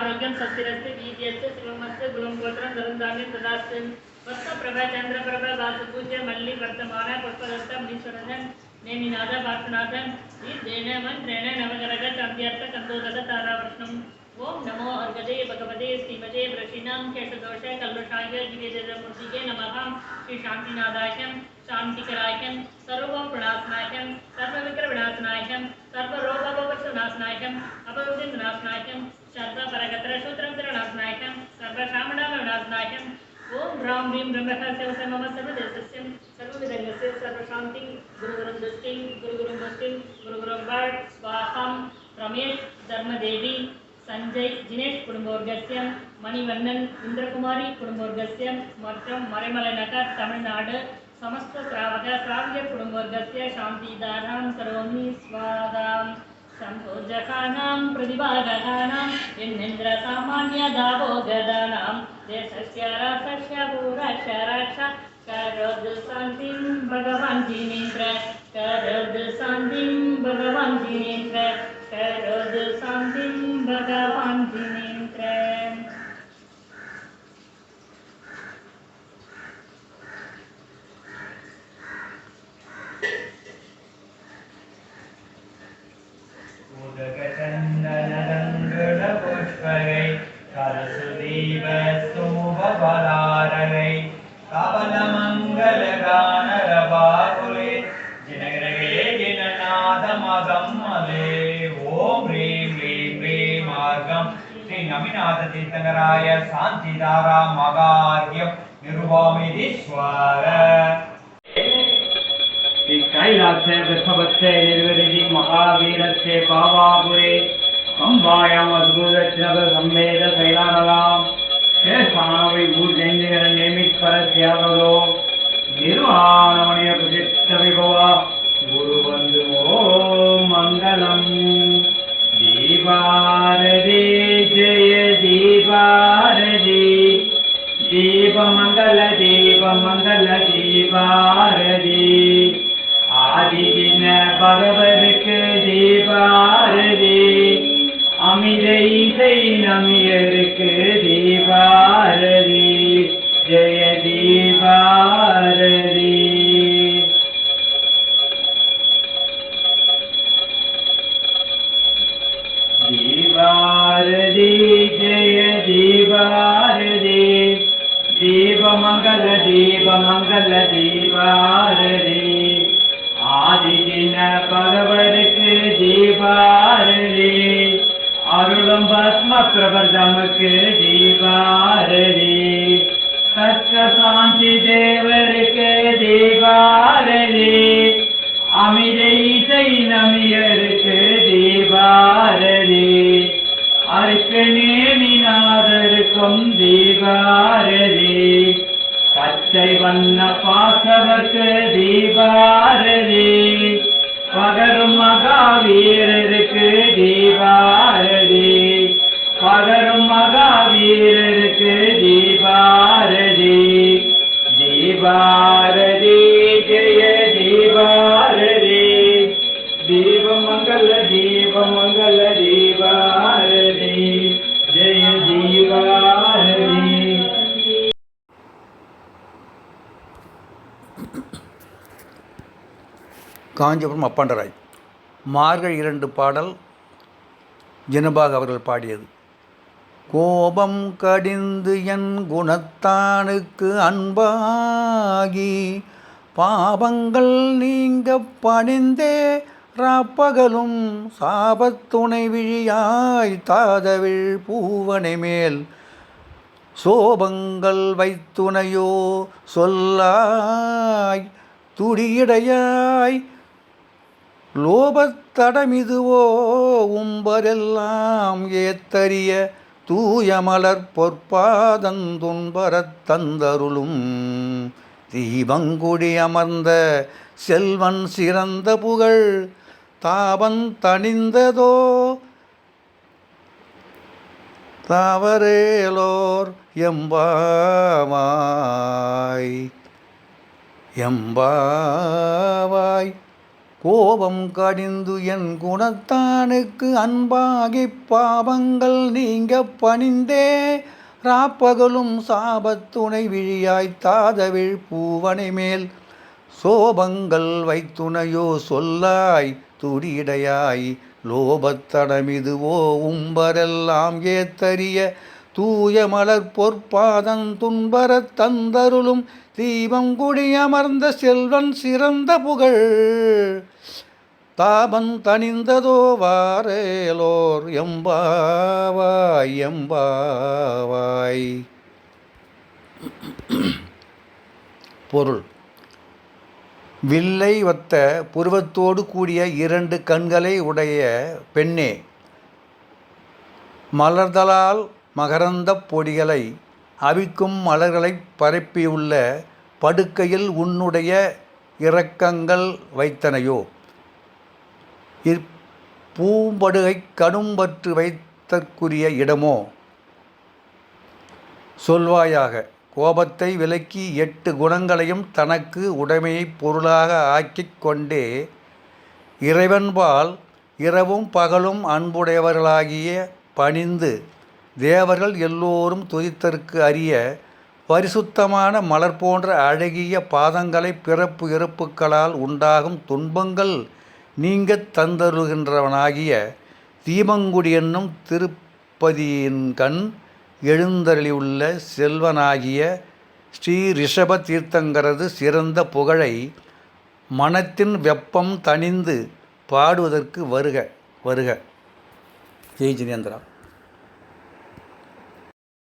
क्षेमम् आरोग्यं सस्तिरस्ति वीर्यस्य शिवमस्य गुलं गोत्रं धरन्धान्य तदास्ति वत्सप्रभ चन्द्रप्रभ वासुपूज्य मल्लि वर्तमान पुष्पदत्त मुनीश्वरजन् नेमिनाथ वासुनाथन् देन मन्त्रेण नवगरग चान्द्यर्थ कन्दोदक तारावृष्णम् ॐ नमो अर्गदे भगवते श्रीमते वृषिणां केशदोष कल्लुषाय दिव्यजयमूर्तिके नमः श्री शान्तिनादायकं शान्तिकरायकं सर्वप्रणाशनायकं सर्वविक्रविनाशनायकं सर्वरोगभवनाशनायकं अपविनाशनायकं सर्वपरगत्रशूत्रन्तरनाशनायकं सर्वशामणाविनाशनायकं ॐ ह्रां ह्रीं ब्रह्मस्य वसे मम सर्वदेशस्य सर्वविधङ्गस्य सर्वशान्तिं गुरुगुरुं दृष्टिं गुरुगुरुं मुष्टिं गुरुगुरुं भट् स्वाहां रमेश धर्मदेवी சஞ்சய் தினேஷ் குடும்பவர்க்கஸ்யம் மணிவண்ணன் இந்திரகுமாரி குடும்பவர்க்கஸ்யம் மற்றும் மறைமலை நகர் தமிழ்நாடு समस्त श्रावक श्राव्य कुटुम्बवर्गस्य शान्तिदानां करोमि स्वादां। सन्तोषकानां देशस्य शान्तिं भगवान् जिनेन्द्र शान्तिं भगवान् जिनेन्द्र शान्तिं भगवान् जिनेन्द्र கிணநாதமகம் மதே ஓம் ஹ்ரீம் ஹ்ரீம் ஹ்ரீம் மார்க்கம் ஸ்ரீ நமிநாத தீர்த்தங்கராய சாந்திதாரா மகார்யம் நிருபாமிதீஸ்வர श्री कैलास वृषभस्य निर्वृति महावीरस्य पावापुरे पम्बायाम् अद्भुतच्छ्रव संवेद कैलानलाम् शेषाणविभूतेन्द्रियर निमित्परस्यावगो निर्वाणमणिय प्रचित्तविभवा गुरुबन्धु ॐ मङ्गलम् दीपारदे जय दीपारदे दीपमङ्गल दीपमङ्गल दीपारदे ஆதிதின பகவருக்கு தீபாரதி அமித இசை நமியருக்கு தீபாரதி ஜெய தீபாரதி தீபாரதி दीपारीवा காஞ்சிபுரம் அப்பாண்டராய். மார்கழி இரண்டு பாடல் ஜெனபாக் அவர்கள் பாடியது. கோபம் கடிந்து என் குணத்தானுக்கு அன்பாகி பாவங்கள் நீங்க பணிந்தே ராப்பகலும் சாபத்துணை விழியாய் தாதவிழ் பூவனை மேல் சோபங்கள் வைத்துணையோ சொல்லாய் துடியடையாய் லோபத்தடமிதுவோ உம்பரெல்லாம் ஏத்தறிய தூயமலர் பொற்பாதந்துன்பரத் தந்தருளும். தீபங்குடி அமர்ந்த செல்வன் சிறந்த புகழ் தாபன் தணிந்ததோ? தாவரேலோர் எம்பாவாய் எம்பாவாய். கோபம் கடிந்து என் குணத்தானுக்கு அன்பாகி பாவங்கள் நீங்க பணிந்தே. ராப்பகலும் சாபத்துணை விழியாய் தாதவிழ் பூவனை மேல் சோபங்கள் வைத்துணையோ சொல்லாய் துடியடையாய். லோபத்தடமிதுவோ உம்பரெல்லாம் ஏத்தறிய தூய மலர் பொற்பாதம் துன்பரத் தந்தருளும் தீபம் குடியமர்ந்த செல்வன் சிறந்த புகழ். தாபம் தணிந்ததோ வாரேலோர் எம்பாவாய் எம்பாவாய். பொருள். வில்லை ஒத்த புருவத்தோடு கூடிய இரண்டு கண்களை உடைய பெண்ணே மலர்தலால் மகரந்தப் பொடிகளை அவிக்கும் மலர்களைப் பரப்பியுள்ள படுக்கையில் உன்னுடைய இரக்கங்கள் வைத்தனையோ? இப்பூம்படுகை கடும்பற்று வைத்தற்குரிய இடமோ? சொல்வாயாக கோபத்தை விலக்கி எட்டு குணங்களையும் தனக்கு உடைமையை பொருளாக ஆக்கிக் கொண்டே இறைவன்பால் இரவும் பகலும் அன்புடையவர்களாகிய பணிந்து தேவர்கள் எல்லோரும் துதித்தற்கு அறிய பரிசுத்தமான மலர் போன்ற அழகிய பாதங்களை பிறப்பு இறப்புக்களால் உண்டாகும் துன்பங்கள் நீங்க தந்தருகின்றவனாகிய தீபங்குடி என்னும் திருப்பதியின் கண் எழுந்தருளியுள்ள செல்வனாகிய ஸ்ரீ ரிஷப தீர்த்தங்கரது சிறந்த புகழை மனத்தின் வெப்பம் தணிந்து பாடுவதற்கு வருக வருக. ஜெய் ஜினேந்திரா.